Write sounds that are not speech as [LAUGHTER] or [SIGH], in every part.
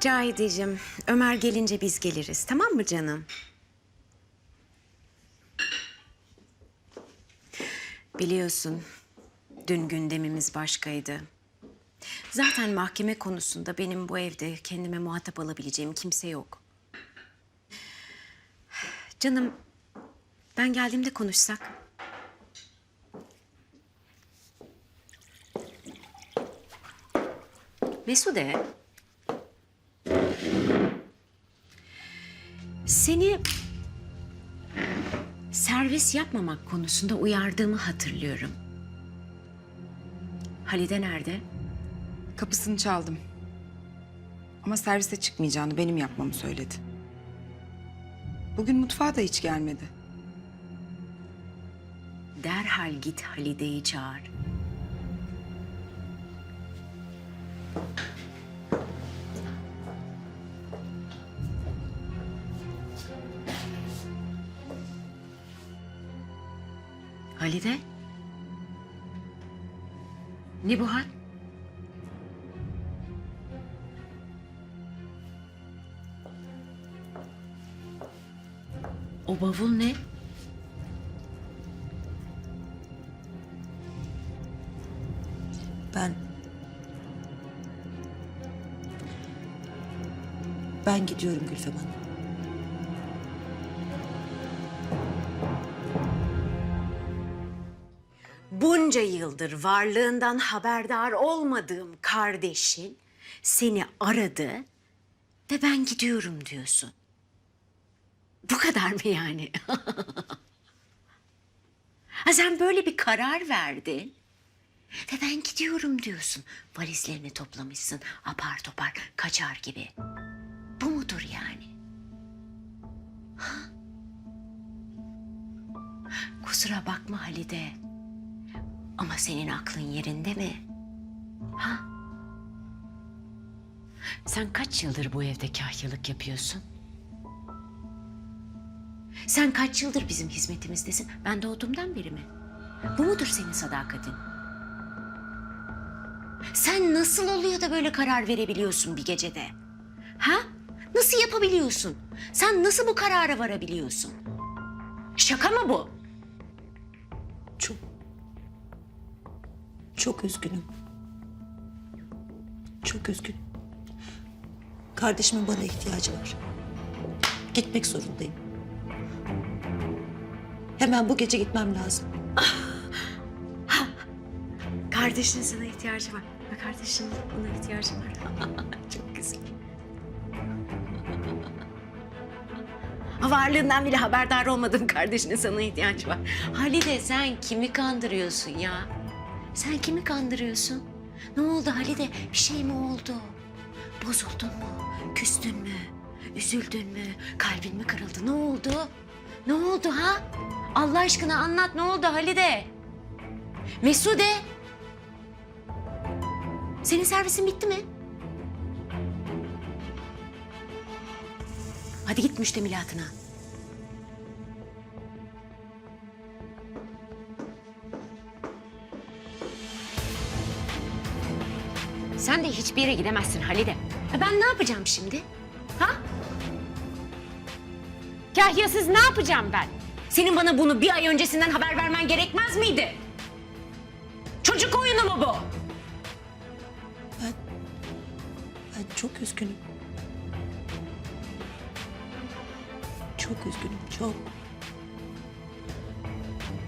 Cahideciğim, Ömer gelince biz geliriz. Tamam mı canım? Biliyorsun, dün gündemimiz başkaydı. Zaten mahkeme konusunda benim bu evde kendime muhatap alabileceğim kimse yok. Canım, ben geldiğimde konuşsak. Mesude. Seni servis yapmamak konusunda uyardığımı hatırlıyorum. Halide nerede? Kapısını çaldım. Ama servise çıkmayacağını benim yapmamı söyledi. Bugün mutfağa da hiç gelmedi. Derhal git Halide'yi çağır. Halide? Ne bu hal? O bavul ne? Ben... Ben gidiyorum Gülfem Hanım. Bunca yıldır varlığından haberdar olmadığım kardeşin seni aradı ve ben gidiyorum diyorsun. Bu kadar mı yani? [LAUGHS] ha sen böyle bir karar verdin ve ben gidiyorum diyorsun. Valizlerini toplamışsın apar topar kaçar gibi. Bu mudur yani? Kusura bakma Halide. Ama senin aklın yerinde mi? Ha? Sen kaç yıldır bu evde kahyalık yapıyorsun? Sen kaç yıldır bizim hizmetimizdesin? Ben doğduğumdan beri mi? Bu mudur senin sadakatin? Sen nasıl oluyor da böyle karar verebiliyorsun bir gecede? Ha? Nasıl yapabiliyorsun? Sen nasıl bu karara varabiliyorsun? Şaka mı bu? Çok üzgünüm. Çok üzgünüm. Kardeşimin bana ihtiyacı var. Gitmek zorundayım. Hemen bu gece gitmem lazım. [LAUGHS] Kardeşinin sana ihtiyacı var. Ve kardeşinin ona ihtiyacı var. [LAUGHS] Çok güzel. Varlığından bile haberdar olmadım kardeşinin sana ihtiyacı var. Halide sen kimi kandırıyorsun ya? Sen kimi kandırıyorsun? Ne oldu Halide? Bir şey mi oldu? Bozuldun mu? Küstün mü? Üzüldün mü? Kalbin mi kırıldı? Ne oldu? Ne oldu ha? Allah aşkına anlat ne oldu Halide? Mesude! Senin servisin bitti mi? Hadi git müştemilatına. Sen de hiçbir yere gidemezsin Halide. E Ben ne yapacağım şimdi? Ha? Kahyasız ne yapacağım ben? Senin bana bunu bir ay öncesinden haber vermen gerekmez miydi? Çocuk oyunu mu bu? Ben... Ben çok üzgünüm. Çok üzgünüm, çok.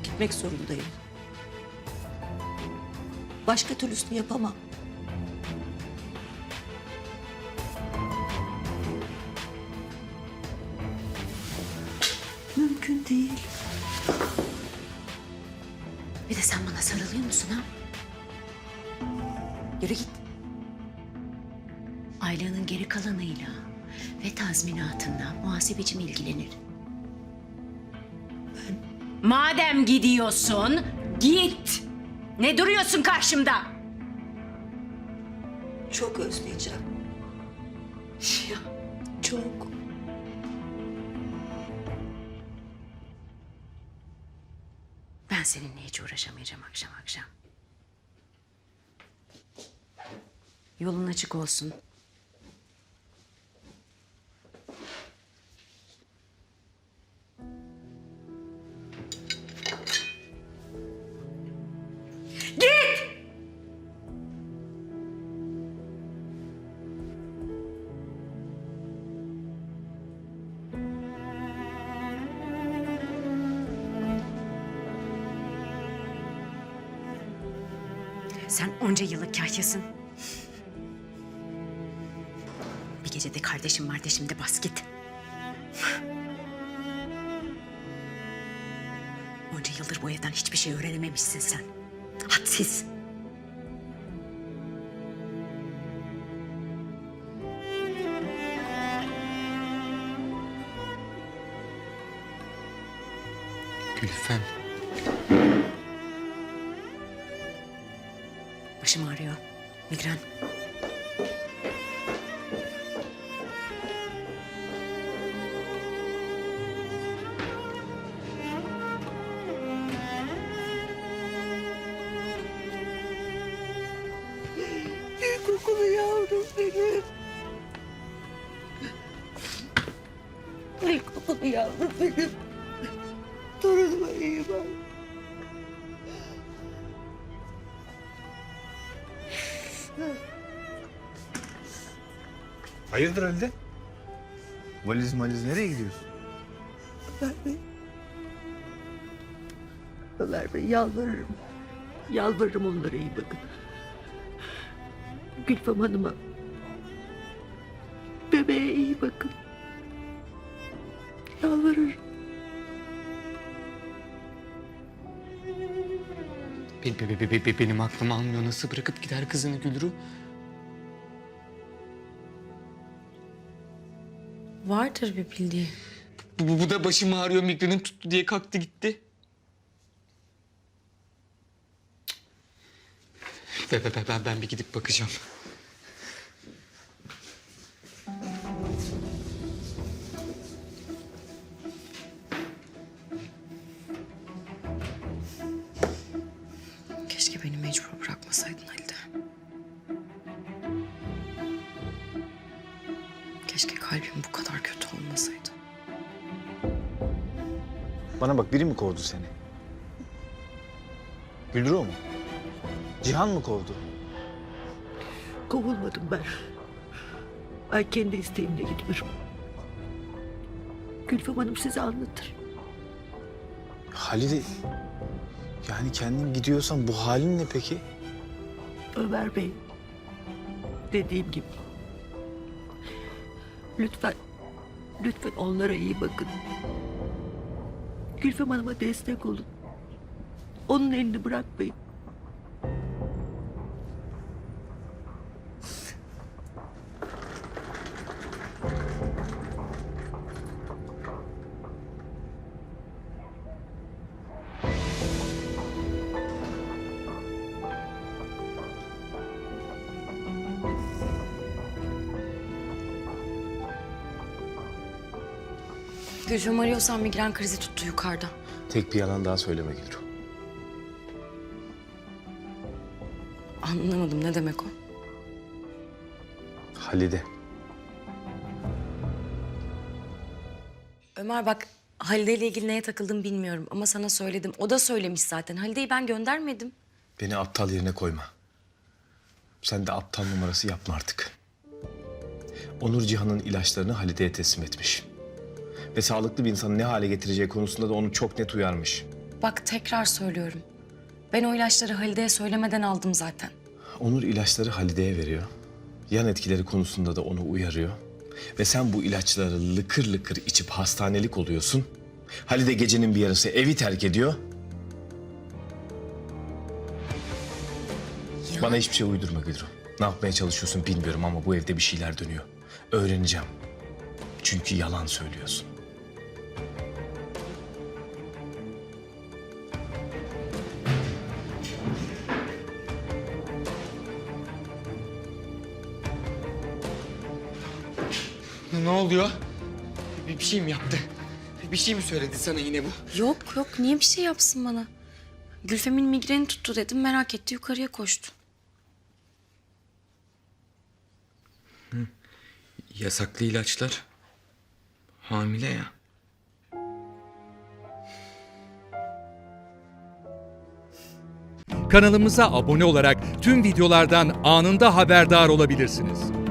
Gitmek zorundayım. Başka türlüsünü yapamam. Mümkün değil. Bir de sen bana sarılıyor musun ha? Yürü git. Aylığının geri kalanıyla ve tazminatınla muhasebecim ilgilenir. Ben... Madem gidiyorsun, git. Ne duruyorsun karşımda? Çok özleyeceğim. Ya, Çok. Ben seninle hiç uğraşamayacağım akşam akşam. Yolun açık olsun. Sen onca yıllık kahyasın. Bir gecede kardeşim kardeşim de bas git. Onca yıldır bu evden hiçbir şey öğrenememişsin sen. Hadsiz. Gülfem. Başım ağrıyor. Migren. kokulu yavrum benim. Ay kokulu yavrum benim. Torunuma iyi bak. Hayırdır Halide? Valiz maliz nereye gidiyorsun? Ömer Bey. Ömer Bey yalvarırım. Yalvarırım onlara iyi bakın. Gülfem Hanım'a. Bebeğe iyi bakın. Yalvarırım. Be, be, be, be, be- benim aklım almıyor. Nasıl bırakıp gider kızını Gülru? Vardır bir bildiği. Bu, bu, da başım ağrıyor migrenim tuttu diye kalktı gitti. Be, be, be, ben, ben bir gidip bakacağım. Kadar kötü olmasaydı. Bana bak biri mi kovdu seni? Gülru mu? Cihan mı kovdu? Kovulmadım ben. Ben kendi isteğimle gidiyorum. Gülfem Hanım size anlatır. Halide... Yani kendin gidiyorsan bu halin ne peki? Ömer Bey. Dediğim gibi. Lütfen, lütfen onlara iyi bakın. Gülfem Hanım'a destek olun. Onun elini bırakmayın. Gülfem arıyorsan migren krizi tuttu yukarıda. Tek bir yalan daha söyleme Gülru. Anlamadım ne demek o? Halide. Ömer bak Halide ile ilgili neye takıldım bilmiyorum ama sana söyledim. O da söylemiş zaten. Halide'yi ben göndermedim. Beni aptal yerine koyma. Sen de aptal numarası yapma artık. Onur Cihan'ın ilaçlarını Halide'ye teslim etmiş. Ve sağlıklı bir insanı ne hale getireceği konusunda da onu çok net uyarmış. Bak tekrar söylüyorum. Ben o ilaçları Halide'ye söylemeden aldım zaten. Onur ilaçları Halide'ye veriyor. Yan etkileri konusunda da onu uyarıyor. Ve sen bu ilaçları lıkır lıkır içip hastanelik oluyorsun. Halide gecenin bir yarısı evi terk ediyor. Ya. Bana hiçbir şey uydurma Gülru. Ne yapmaya çalışıyorsun bilmiyorum ama bu evde bir şeyler dönüyor. Öğreneceğim. Çünkü yalan söylüyorsun. Oluyor? Bir, bir şey mi yaptı? Bir şey mi söyledi sana yine bu? Yok yok niye bir şey yapsın bana? Gülfem'in migreni tuttu dedim merak etti yukarıya koştu. Yasaklı ilaçlar. Hamile ya. Kanalımıza abone olarak tüm videolardan anında haberdar olabilirsiniz.